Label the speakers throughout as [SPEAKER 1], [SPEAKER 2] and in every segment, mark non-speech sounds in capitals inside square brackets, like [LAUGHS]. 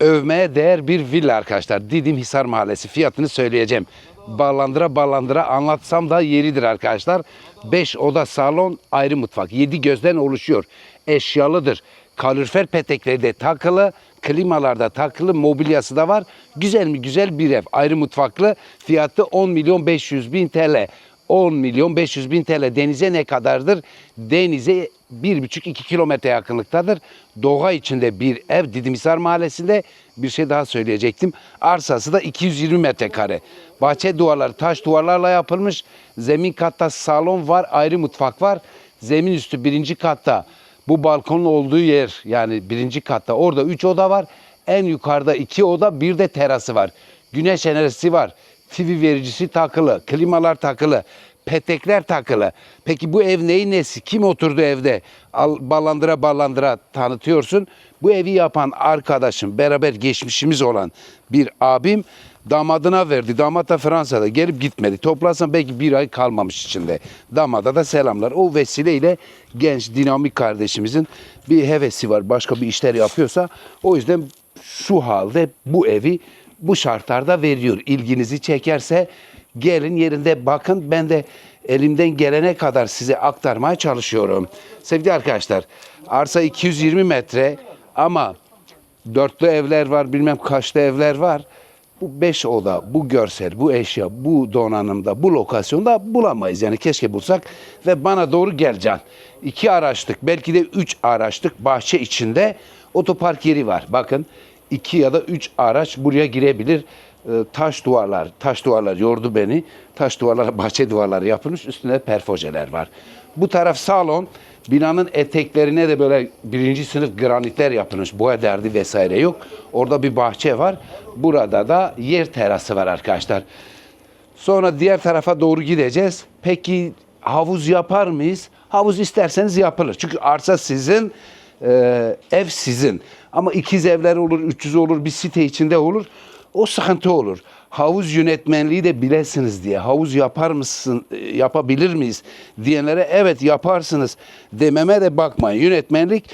[SPEAKER 1] övmeye değer bir villa arkadaşlar. Didim Hisar Mahallesi fiyatını söyleyeceğim. Ballandıra ballandıra anlatsam da yeridir arkadaşlar. 5 oda salon ayrı mutfak. 7 gözden oluşuyor. Eşyalıdır. Kalorifer petekleri de takılı. Klimalarda takılı mobilyası da var. Güzel mi güzel bir ev. Ayrı mutfaklı. Fiyatı 10 milyon 500 bin TL. 10 milyon 500 bin TL denize ne kadardır? Denize 1,5-2 kilometre yakınlıktadır. Doğa içinde bir ev Didimhisar Mahallesi'nde bir şey daha söyleyecektim. Arsası da 220 metrekare. Bahçe duvarları taş duvarlarla yapılmış. Zemin katta salon var, ayrı mutfak var. Zemin üstü birinci katta bu balkonun olduğu yer yani birinci katta orada 3 oda var. En yukarıda 2 oda bir de terası var. Güneş enerjisi var. TV vericisi takılı, klimalar takılı, petekler takılı. Peki bu ev neyin nesi? Kim oturdu evde? Al, ballandıra ballandıra tanıtıyorsun. Bu evi yapan arkadaşım, beraber geçmişimiz olan bir abim damadına verdi. Damat da Fransa'da gelip gitmedi. Toplasan belki bir ay kalmamış içinde. Damada da selamlar. O vesileyle genç, dinamik kardeşimizin bir hevesi var. Başka bir işler yapıyorsa o yüzden şu halde bu evi bu şartlarda veriyor. İlginizi çekerse gelin yerinde bakın. Ben de elimden gelene kadar size aktarmaya çalışıyorum. Sevgili arkadaşlar arsa 220 metre ama dörtlü evler var bilmem kaçlı evler var. Bu beş oda, bu görsel, bu eşya, bu donanımda, bu lokasyonda bulamayız. Yani keşke bulsak ve bana doğru gel Can. İki araçlık, belki de üç araçlık bahçe içinde otopark yeri var. Bakın iki ya da üç araç buraya girebilir. Ee, taş duvarlar, taş duvarlar yordu beni. Taş duvarlar, bahçe duvarları yapılmış. Üstünde perfojeler var. Bu taraf salon. Binanın eteklerine de böyle birinci sınıf granitler yapılmış. Boya derdi vesaire yok. Orada bir bahçe var. Burada da yer terası var arkadaşlar. Sonra diğer tarafa doğru gideceğiz. Peki havuz yapar mıyız? Havuz isterseniz yapılır. Çünkü arsa sizin, e, ev sizin. Ama ikiz evler olur, 300 olur, bir site içinde olur. O sıkıntı olur. Havuz yönetmenliği de bilesiniz diye. Havuz yapar mısın, e, yapabilir miyiz diyenlere evet yaparsınız dememe de bakmayın. Yönetmenlik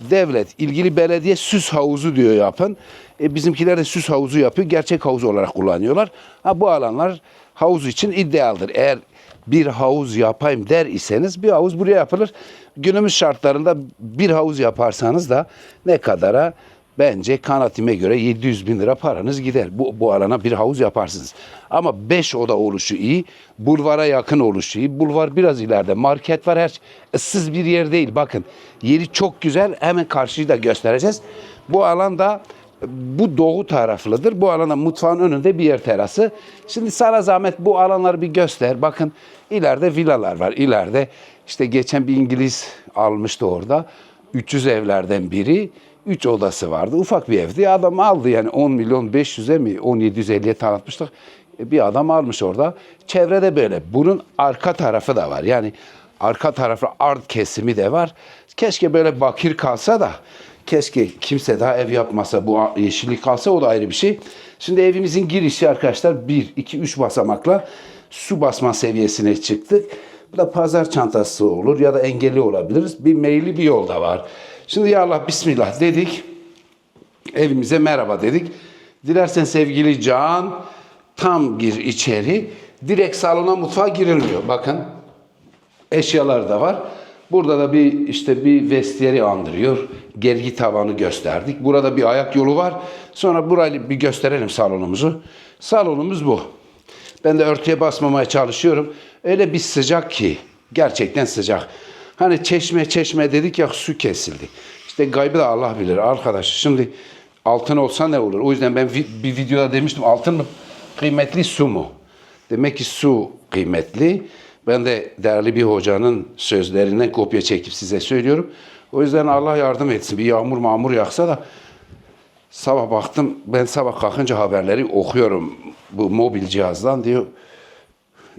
[SPEAKER 1] devlet, ilgili belediye süs havuzu diyor yapın. E, bizimkiler de süs havuzu yapıyor. Gerçek havuz olarak kullanıyorlar. Ha, bu alanlar havuz için idealdir. Eğer bir havuz yapayım der iseniz bir havuz buraya yapılır. Günümüz şartlarında bir havuz yaparsanız da ne kadara? Bence kanatime göre 700 bin lira paranız gider. Bu, bu alana bir havuz yaparsınız. Ama 5 oda oluşu iyi. Bulvara yakın oluşu iyi. Bulvar biraz ileride. Market var her şey. ıssız bir yer değil. Bakın yeri çok güzel. Hemen karşıyı da göstereceğiz. Bu alanda bu doğu taraflıdır. Bu alanda mutfağın önünde bir yer terası. Şimdi sana zahmet bu alanları bir göster. Bakın ileride villalar var. İleride işte geçen bir İngiliz almıştı orada. 300 evlerden biri. 3 odası vardı. Ufak bir evdi. Adam aldı yani 10 milyon 500'e mi 1750'ye tanıtmıştık. E, Bir adam almış orada. Çevrede böyle. Bunun arka tarafı da var. Yani arka tarafı art kesimi de var. Keşke böyle bakir kalsa da keşke kimse daha ev yapmasa bu yeşillik kalsa o da ayrı bir şey. Şimdi evimizin girişi arkadaşlar 1, 2, 3 basamakla su basma seviyesine çıktık. Bu da pazar çantası olur ya da engelli olabiliriz. Bir meyli bir yol da var. Şimdi ya Allah bismillah dedik. Evimize merhaba dedik. Dilersen sevgili Can tam gir içeri. Direkt salona mutfağa girilmiyor. Bakın eşyalar da var. Burada da bir işte bir vestiyeri andırıyor. Gergi tavanı gösterdik. Burada bir ayak yolu var. Sonra burayı bir gösterelim salonumuzu. Salonumuz bu. Ben de örtüye basmamaya çalışıyorum. Öyle bir sıcak ki. Gerçekten sıcak. Hani çeşme çeşme dedik ya su kesildi. İşte gaybı da Allah bilir arkadaş. Şimdi altın olsa ne olur? O yüzden ben bir videoda demiştim altın mı kıymetli su mu? Demek ki su kıymetli. Ben de değerli bir hocanın sözlerinden kopya çekip size söylüyorum. O yüzden Allah yardım etsin. Bir yağmur mağmur yağsa da sabah baktım ben sabah kalkınca haberleri okuyorum bu mobil cihazdan diyor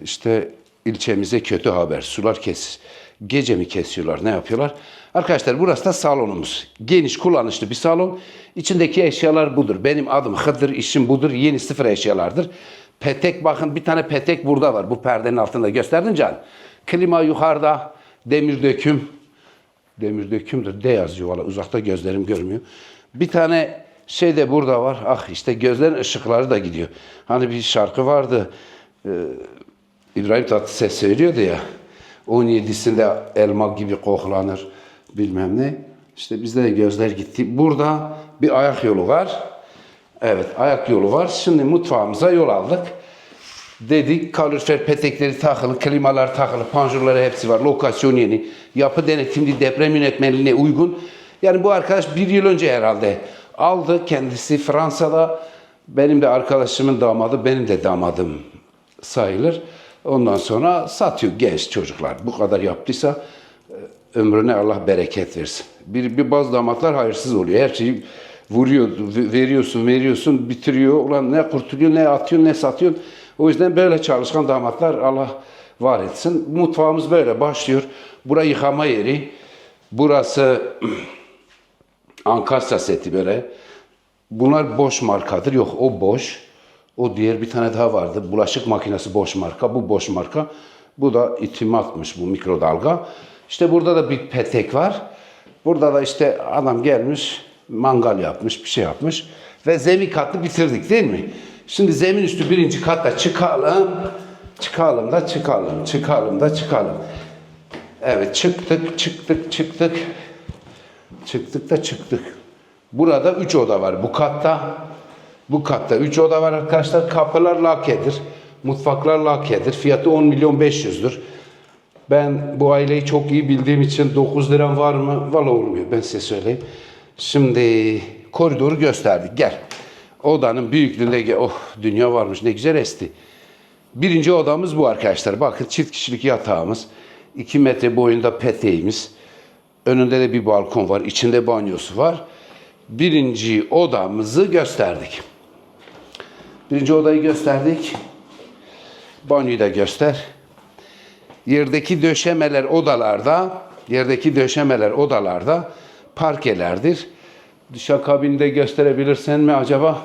[SPEAKER 1] işte ilçemize kötü haber. Sular kes. Gece mi kesiyorlar? Ne yapıyorlar? Arkadaşlar burası da salonumuz. Geniş kullanışlı bir salon. İçindeki eşyalar budur. Benim adım Hıdır, işim budur. Yeni sıfır eşyalardır. Petek bakın bir tane petek burada var. Bu perdenin altında gösterdin Can. Klima yukarıda. Demir döküm. Demir dökümdür. D yazıyor valla. Uzakta gözlerim görmüyor. Bir tane Şey de burada var. Ah işte gözlerin ışıkları da gidiyor. Hani bir şarkı vardı. Ee, İbrahim Tatlıses söylüyordu ya. 17'sinde elma gibi koklanır bilmem ne. İşte bizde de gözler gitti. Burada bir ayak yolu var. Evet ayak yolu var. Şimdi mutfağımıza yol aldık. Dedik kalorifer petekleri takılı, klimalar takılı, panjurları hepsi var. Lokasyon yeni. Yapı denetimli deprem yönetmeliğine uygun. Yani bu arkadaş bir yıl önce herhalde aldı. Kendisi Fransa'da. Benim de arkadaşımın damadı, benim de damadım sayılır. Ondan sonra satıyor genç çocuklar. Bu kadar yaptıysa e, ömrüne Allah bereket versin. Bir, bir bazı damatlar hayırsız oluyor. Her şeyi vuruyor, v- veriyorsun, veriyorsun, bitiriyor. Ulan ne kurtuluyor, ne atıyor, ne satıyor. O yüzden böyle çalışkan damatlar Allah var etsin. Mutfağımız böyle başlıyor. Bura yıkama yeri. Burası [CLEARS THROAT] Ankara seti böyle. Bunlar boş markadır. Yok o boş. O diğer bir tane daha vardı. Bulaşık makinesi boş marka. Bu boş marka. Bu da itimatmış bu mikrodalga. İşte burada da bir petek var. Burada da işte adam gelmiş mangal yapmış bir şey yapmış. Ve zemin katlı bitirdik değil mi? Şimdi zemin üstü birinci katta çıkalım. Çıkalım da çıkalım. Çıkalım da çıkalım. Evet çıktık çıktık çıktık. Çıktık da çıktık. Burada üç oda var bu katta. Bu katta üç oda var arkadaşlar. Kapılar lakedir. Mutfaklar lakedir. Fiyatı 10 milyon 500'dür. Ben bu aileyi çok iyi bildiğim için 9 liram var mı? Valla olmuyor ben size söyleyeyim. Şimdi koridoru gösterdik. Gel. Odanın büyüklüğünde. Oh dünya varmış ne güzel esti. Birinci odamız bu arkadaşlar. Bakın çift kişilik yatağımız. 2 metre boyunda peteğimiz. Önünde de bir balkon var. içinde banyosu var. Birinci odamızı gösterdik. Birinci odayı gösterdik. Banyoyu da göster. Yerdeki döşemeler odalarda, yerdeki döşemeler odalarda parkelerdir. Dışa kabinde gösterebilirsen mi acaba?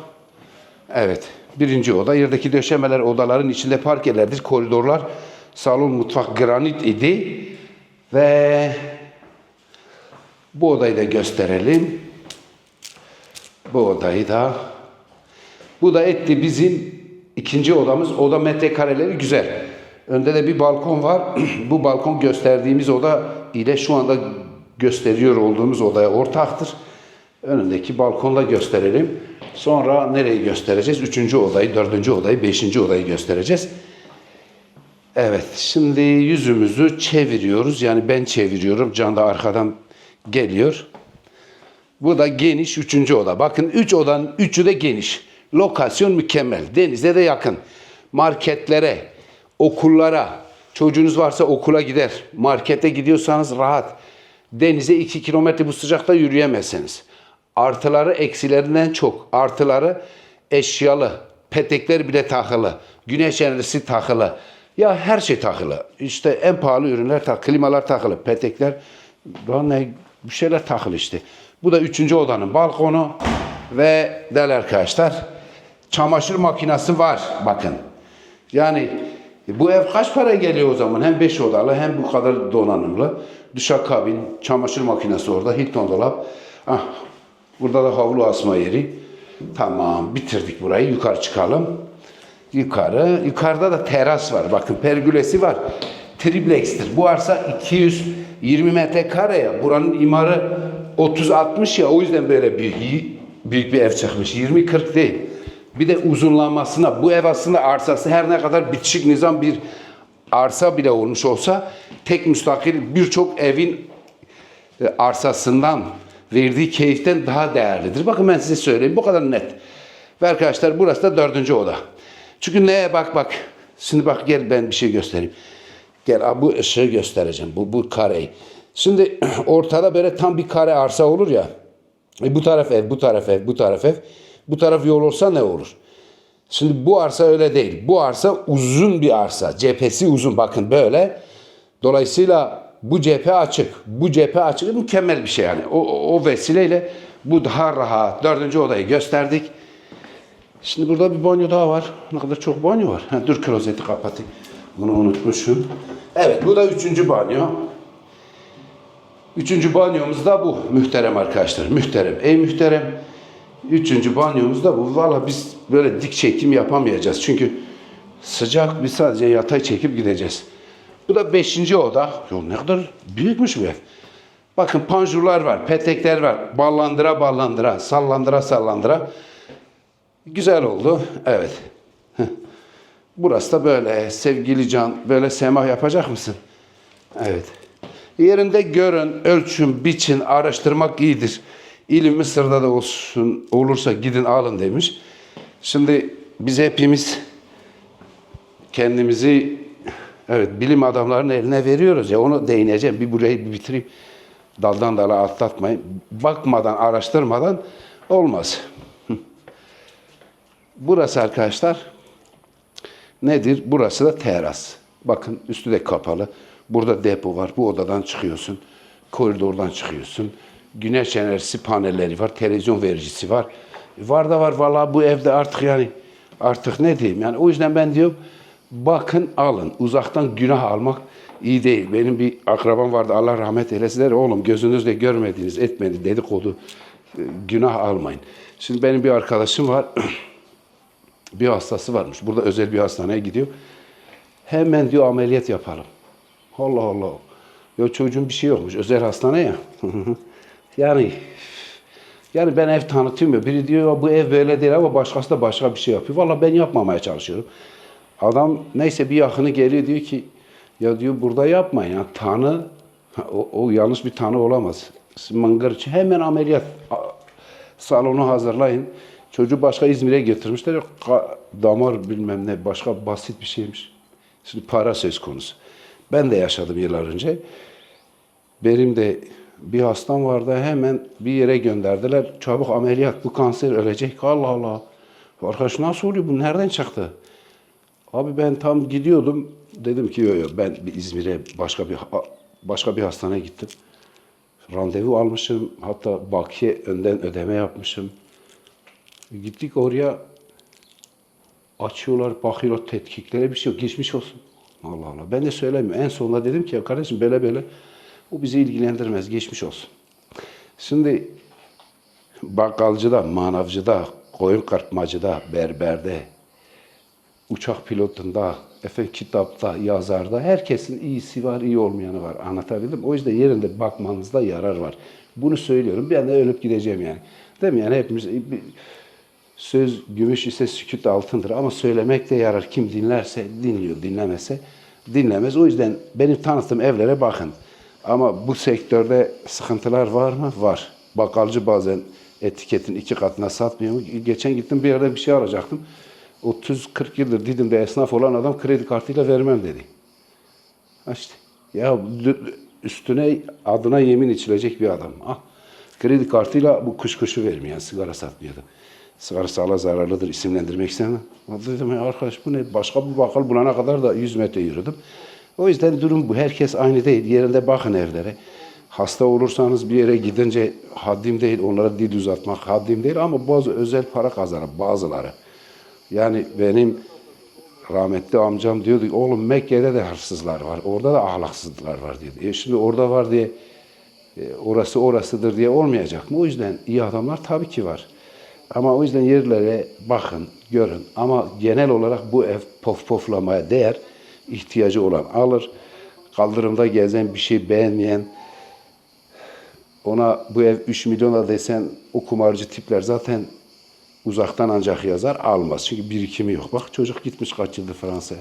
[SPEAKER 1] Evet. Birinci oda. Yerdeki döşemeler odaların içinde parkelerdir. Koridorlar, salon, mutfak granit idi. Ve bu odayı da gösterelim. Bu odayı da. Bu da etti bizim ikinci odamız. Oda metrekareleri güzel. Önde de bir balkon var. [CLEARS THROAT] bu balkon gösterdiğimiz oda ile şu anda gösteriyor olduğumuz odaya ortaktır. Önündeki balkonda gösterelim. Sonra nereyi göstereceğiz? Üçüncü odayı, dördüncü odayı, beşinci odayı göstereceğiz. Evet, şimdi yüzümüzü çeviriyoruz. Yani ben çeviriyorum. Can da arkadan geliyor. Bu da geniş üçüncü oda. Bakın üç odanın üçü de geniş. Lokasyon mükemmel. Denize de yakın. Marketlere, okullara, çocuğunuz varsa okula gider. Markete gidiyorsanız rahat. Denize iki kilometre bu sıcakta yürüyemezsiniz. Artıları eksilerinden çok. Artıları eşyalı. Petekler bile takılı. Güneş enerjisi takılı. Ya her şey takılı. İşte en pahalı ürünler takılı. Klimalar takılı. Petekler ne bir şeyler takılı işte. Bu da üçüncü odanın balkonu ve değerli arkadaşlar çamaşır makinesi var bakın. Yani bu ev kaç para geliyor o zaman? Hem 5 odalı hem bu kadar donanımlı. Duşakabin, çamaşır makinesi orada, Hilton dolap. Ah, burada da havlu asma yeri. Tamam, bitirdik burayı. Yukarı çıkalım. Yukarı. Yukarıda da teras var. Bakın pergülesi var. Triplex'tir. Bu arsa 220 metrekare ya. Buranın imarı 30-60 ya. O yüzden böyle büyük, büyük bir ev çıkmış. 20-40 değil. Bir de uzunlanmasına. Bu ev aslında arsası her ne kadar bitişik nizam bir arsa bile olmuş olsa tek müstakil birçok evin e, arsasından verdiği keyiften daha değerlidir. Bakın ben size söyleyeyim bu kadar net. Ve arkadaşlar burası da dördüncü oda. Çünkü neye bak bak. Şimdi bak gel ben bir şey göstereyim. Gel abi, bu ışığı göstereceğim. Bu, bu kareyi. Şimdi [CLEARS THROAT] ortada böyle tam bir kare arsa olur ya. E, bu taraf ev, bu taraf ev, bu taraf ev. Bu taraf yol olsa ne olur? Şimdi bu arsa öyle değil. Bu arsa uzun bir arsa. Cephesi uzun. Bakın böyle. Dolayısıyla bu cephe açık. Bu cephe açık. Mükemmel bir şey yani. O, o, vesileyle bu daha rahat. Dördüncü odayı gösterdik. Şimdi burada bir banyo daha var. Ne kadar çok banyo var. Ha, dur klozeti kapatayım. Bunu unutmuşum. Evet bu da üçüncü banyo. Üçüncü banyomuz da bu. Muhterem arkadaşlar. Muhterem. Ey muhterem. Üçüncü banyomuz da bu. Valla biz böyle dik çekim yapamayacağız. Çünkü sıcak biz sadece yatay çekip gideceğiz. Bu da beşinci oda. Yo ne kadar büyükmüş bu ev. Bakın panjurlar var, petekler var. Ballandıra ballandıra, sallandıra sallandıra. Güzel oldu. Evet. Burası da böyle sevgili Can. Böyle semah yapacak mısın? Evet. Yerinde görün, ölçün, biçin, araştırmak iyidir. İlim Mısır'da da olsun, olursa gidin alın demiş. Şimdi biz hepimiz kendimizi evet bilim adamlarının eline veriyoruz ya onu değineceğim. Bir burayı bir bitireyim. Daldan dala atlatmayın. Bakmadan, araştırmadan olmaz. Burası arkadaşlar nedir? Burası da teras. Bakın üstü de kapalı. Burada depo var. Bu odadan çıkıyorsun. Koridordan çıkıyorsun. Güneş enerjisi panelleri var. Televizyon vericisi var. Var da var. Vallahi bu evde artık yani artık ne diyeyim? Yani o yüzden ben diyorum bakın alın. Uzaktan günah almak iyi değil. Benim bir akrabam vardı. Allah rahmet eylesin. Der, Oğlum gözünüzle görmediğiniz etmedi dedikodu e, günah almayın. Şimdi benim bir arkadaşım var. [CLEARS THROAT] bir hastası varmış. Burada özel bir hastaneye gidiyor. Hemen diyor ameliyat yapalım. Allah Allah. Ya çocuğun bir şey yokmuş. Özel hastane ya. [LAUGHS] yani yani ben ev tanıtıyorum ya. Biri diyor "Ya bu ev böyle değil ama başkası da başka bir şey yapıyor. Vallahi ben yapmamaya çalışıyorum. Adam neyse bir yakını geliyor diyor ki ya diyor burada yapmayın ya tanı o, o yanlış bir tanı olamaz. Siz Mangır için hemen ameliyat salonu hazırlayın. Çocuğu başka İzmir'e getirmişler. Damar bilmem ne başka basit bir şeymiş. Şimdi para söz konusu. Ben de yaşadım yıllar önce. Benim de bir hastam vardı hemen bir yere gönderdiler. Çabuk ameliyat bu kanser ölecek. Allah Allah. Arkadaş nasıl oluyor bu nereden çıktı? Abi ben tam gidiyordum. Dedim ki yok yok ben İzmir'e başka bir başka bir hastaneye gittim. Randevu almışım. Hatta bakiye önden ödeme yapmışım. Gittik oraya açıyorlar, bakıyorlar tetkiklere bir şey yok. Geçmiş olsun. Allah Allah. Ben de söylemiyorum. En sonunda dedim ki kardeşim böyle böyle o bizi ilgilendirmez. Geçmiş olsun. Şimdi bakkalcıda, manavcıda, koyun kartmacıda, berberde, uçak pilotunda, efendim kitapta, yazarda herkesin iyisi var, iyi olmayanı var. Anlatabildim? O yüzden yerinde bakmanızda yarar var. Bunu söylüyorum. Ben de ölüp gideceğim yani. Değil mi? Yani hepimiz bir- söz gümüş ise sükut altındır ama söylemek de yarar. Kim dinlerse dinliyor, dinlemese dinlemez. O yüzden benim tanıttığım evlere bakın. Ama bu sektörde sıkıntılar var mı? Var. Bakkalcı bazen etiketin iki katına satmıyor mu? Geçen gittim bir yerde bir şey alacaktım. 30-40 yıldır Didim'de esnaf olan adam kredi kartıyla vermem dedi. İşte. Ya üstüne adına yemin içilecek bir adam. Ah, kredi kartıyla bu kuş kuşu vermiyor. Sigara satmıyordu. Sigara sağlığa zararlıdır. isimlendirmek istemem. Dedim ya arkadaş bu ne? Başka bir bakkal bulana kadar da 100 metre yürüdüm. O yüzden durum bu. Herkes aynı değil. Yerinde bakın evlere. Hasta olursanız bir yere gidince haddim değil. Onlara dil uzatmak haddim değil. Ama bazı özel para kazanır bazıları. Yani benim rahmetli amcam diyordu ki, oğlum Mekke'de de hırsızlar var. Orada da ahlaksızlar var diyordu. E şimdi orada var diye e, orası orasıdır diye olmayacak mı? O yüzden iyi adamlar tabii ki var. Ama o yüzden yerlere bakın, görün. Ama genel olarak bu ev pof poflamaya değer. İhtiyacı olan alır. Kaldırımda gezen bir şey beğenmeyen ona bu ev 3 milyona desen o kumarcı tipler zaten uzaktan ancak yazar almaz. Çünkü birikimi yok. Bak çocuk gitmiş kaç yıldır Fransa'ya.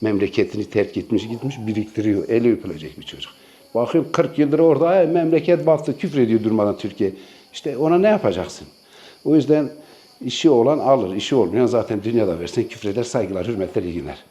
[SPEAKER 1] Memleketini terk etmiş gitmiş biriktiriyor. Eli öpülecek bir çocuk. Bakıyorum 40 yıldır orada "Ay, memleket battı küfür ediyor durmadan Türkiye. İşte ona ne yapacaksın? O yüzden işi olan alır, işi olmayan zaten dünyada versen küfreder, saygılar, hürmetler, iyi günler.